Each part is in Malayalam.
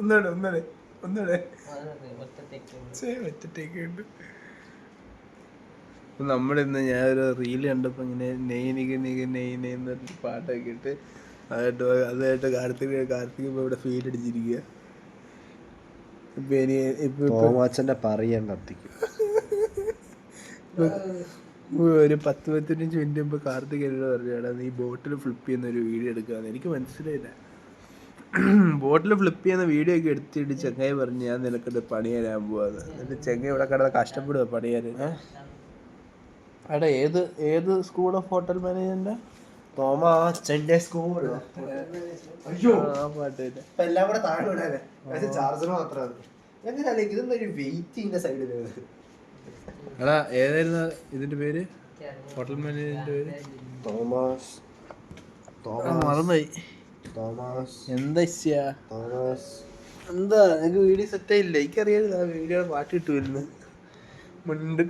ഒന്നൂടെ ഒന്നൂടെ ഒന്നൂടെ. ഒറ്റത്തേക്ക് ഉണ്ട് നമ്മളിന്ന് ഞാൻ ഒരു റീൽ കണ്ടപ്പോ ഇങ്ങനെ നെയ് നിക നിക നെയ് നെയ് എന്ന് പറഞ്ഞ് പാട്ടൊക്കെ ഇട്ട് അതായിട്ട് അതായിട്ട് കാർത്തിക കാർത്തിക ഇപ്പൊ ഇവിടെ ഫീൽ അടിച്ചിരിക്കുക ഇപ്പൊ ഇനി ഇപ്പൊ പറയാൻ കത്തിക്കും ഒരു പത്ത് പത്തിനഞ്ച് മിനിറ്റ് മുമ്പ് കാർത്തിക് എന്നോട് പറഞ്ഞാടാ നീ ബോട്ടിൽ ഫ്ലിപ്പ് ചെയ്യുന്ന ഒരു വീഡിയോ എടുക്കാന്ന്. എനിക്ക് മനസ്സിലായില്ല. ബോട്ടിൽ ഫ്ലിപ്പ് ചെയ്യുന്ന വീഡിയോ ഒക്കെ എടുത്തിട്ട് ചെങ്ങായി പറഞ്ഞു ഞാൻ നിനക്കിട്ട് പണി തരാൻ പോവാന്ന്. എന്നിട്ട് ചെങ്ങായി ഇവിടെ കിടന്ന് കഷ്ടപ്പെടുക പണി തരാൻ അവിടെ ഏത് ഏത് സ്കൂൾ ഓഫ് ഹോട്ടൽ മാനേജ്മെന്റ് തോമാച്ചന്റെ സ്കൂൾ അയ്യോ. ആ പാട്ട് എല്ലാം കൂടെ താഴെ വിടാനേ പക്ഷെ ചാർജർ മാത്രമാണ് എങ്ങനെയല്ലേ ഇതൊന്നും ഒരു വെയിറ്റിന്റെ സൈഡിൽ എടാ ഏതായിരുന്നു ഇതിന്റെ പേര്? ഹോട്ടൽ മാനേജറിന്റെ പേര്? തോമസ്. തോമസ് മറന്നുപോയി തോമസ്. എന്താ തോമസ്. എന്താ? നിനക്ക് വീഡിയോ സെറ്റ് ആയില്ല? എനിക്കറിയാം ആ വീഡിയോ പാട്ട് കിട്ടുമായിരുന്നു മുണ്ട്.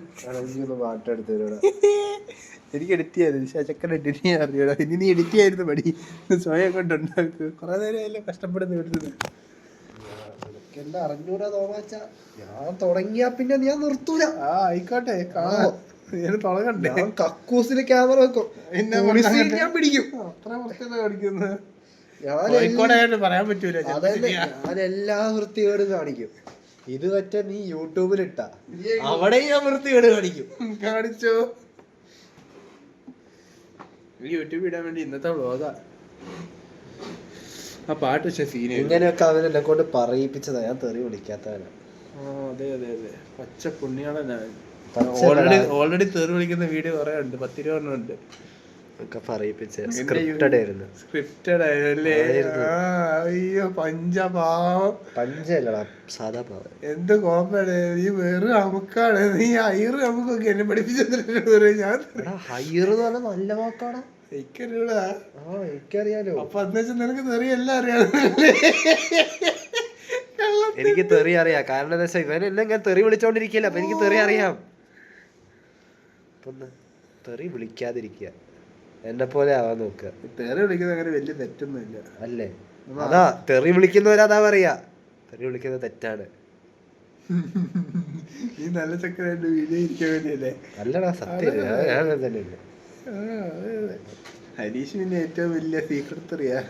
ഒന്ന് പാട്ടെടുത്ത് തരൂടാ എനിക്ക് എഡിറ്റ് ചെയ്യാതെ പക്ഷേ ചെക്കൻ എഡിറ്റ് ചെയ്യാൻ അറിയൂടാ ഇനി നീ എഡിറ്റ് ചെയ്യായിരുന്നു പടി. സ്വയം കൊണ്ടുണ്ടാക്ക് കുറെ നേരം അല്ലേ കഷ്ടപ്പെടുന്ന വിടുന്നത് എന്താ അറിഞ്ഞൂടാ തോമാച്ച? ഞാൻ തുടങ്ങിയാ പിന്നെ ഞാൻ നിർത്തൂല. ആ ആയിക്കോട്ടെ. കാണോ. തുടങ്ങണ്ടേ? കക്കൂസിന് ക്യാമറ വെക്കും. എന്നെ ഞാൻ പിടിക്കും. അത്ര വൃത്തിയാണ് കാണിക്കുന്നത്? ഞാൻ കോഴിക്കോട് പറയാൻ പറ്റൂല അതന്നെ ഞാൻ എല്ലാ വൃത്തികേടും കാണിക്കും. ഇത് പറ്റ നീ യൂട്യൂബിൽ ഇട്ട അവിടെ ഞാൻ വൃത്തികേട് കാണിക്കും. കാണിച്ചോ. യൂട്യൂബ് ഇടാൻ വേണ്ടി ഇന്നത്തെ വ്ളോഗാ ആ പാട്ട് പക്ഷെ സീന ഇങ്ങനെയൊക്കെ അവൻ എന്നെ കൊണ്ട് പറയിപ്പിച്ചതാ. ഞാൻ തെറി വിളിക്കാത്തവന. ആ അതെ അതെ അതെ. പച്ച പുണ്യാളനാണ് ഓൾറെഡി ഓൾറെഡി തെറി വിളിക്കുന്ന വീഡിയോ കുറെ ഉണ്ട്. പത്തിരുപതെണ്ണം ഉണ്ട്. ഒക്കെ പറയിപ്പിച്ച സ്ക്രിപ്റ്റഡ് ആയിരുന്നു. സ്ക്രിപ്റ്റഡ് അയ്യോ പഞ്ചപാവം. പഞ്ചല്ലടാ സാധാ പാവം. എന്ത് കോപ്പാണ് നീ വെറും അമുക്കാണ്. നീ അയ്യറ് അമുക്കൊക്കെ എന്നെ പഠിപ്പിച്ചു ഞാൻ എടാ ഹയ്യർ എന്ന് പറഞ്ഞാൽ നല്ല വാക്കാടാ എനിക്കറിയൂടാ. ആ എനിക്കറിയാലോ. അപ്പൊ എന്ന് വെച്ചാൽ നിനക്ക് തെറി എല്ലാം അറിയാമല്ലേ എനിക്ക് തെറി അറിയാം. കാരണം എന്താ വെച്ചാൽ ഇവനെല്ലാം ഞാൻ തെറി വിളിച്ചോണ്ടിരിക്കില്ല അപ്പൊ എനിക്ക് തെറി അറിയാം. തെറി വിളിക്കാതിരിക്കുക. എന്നെ പോലെ ആവാൻ നോക്കുക. തെറി വിളിക്കുന്നത് അങ്ങനെ വലിയ തെറ്റൊന്നുമില്ല. അല്ലേ? അതാ തെറി വിളിക്കുന്നവരതാ പറയാ. തെറി വിളിക്കുന്നത് തെറ്റാണ്. ഈ നല്ല ചക്കരായിട്ട് വീഡിയോ ഇരിക്കാൻ വേണ്ടിയല്ലേ? അല്ലടാ സത്യം. ഞാൻ- തന്നെയല്ലേ. ഹരീഷ് പിന്നെ ഏറ്റവും വലിയ സീക്രട്ട് അറിയാ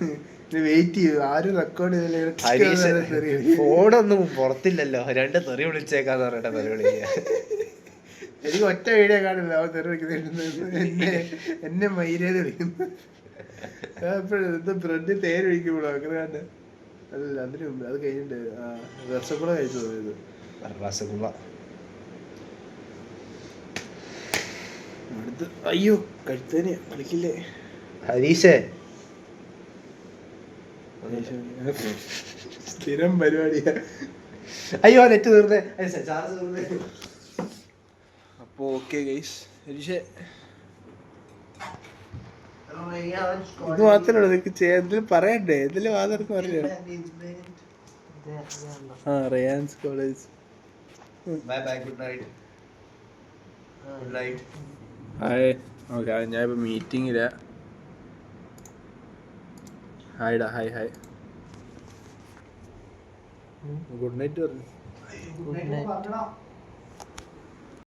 വെയിറ്റ് ചെയ്യും. ആരും റെക്കോർഡ് ചെയ്തില്ല. ഫോണൊന്നും പുറത്തില്ലല്ലോ. രണ്ട് തെറി വിളിച്ചേക്കാന്ന് പറഞ്ഞിട്ടാ തെറി വിളിക്കുക എനിക്ക് ഒറ്റ വീഡിയോ കാണില്ല. അവൻ തെറി വിളിക്കുന്നത് എന്നെ എന്നെ മൈരേത് വിളിക്കുന്നു എപ്പോഴും ബ്രെഡ് തേര് ഒഴിക്കുമ്പോഴോ അങ്ങനെ കണ്ട്. അല്ല അതിന് മുമ്പ് അത് കഴിഞ്ഞിട്ട് രസഗുള കഴിച്ചു പോയത് രസഗുള അടുത്ത് അയ്യോ കഴുത്തേനെ കളിക്കില്ലേ ഹരീഷേ. സ്ഥിരം പരിപാടിയാ. അയ്യോ നെറ്റ് തീർന്നേ. ചാർജ് തീർന്നേ. അപ്പൊ ഓക്കെ ഗൈസ് isso? ഇത് മാത്രമേ ഉള്ളൂ ചെയ്യാൻ എന്തെങ്കിലും പറയണ്ടേ എന്തെങ്കിലും വാദം പറഞ്ഞു ആ Ryan's college bye bye good night good night hi okay ഞാൻ ഇപ്പൊ മീറ്റിംഗില്ല ഹായ്ഡാ ഹായ് ഹായ് ഗുഡ് നൈറ്റ് പറഞ്ഞു ഗുഡ് നൈറ്റ്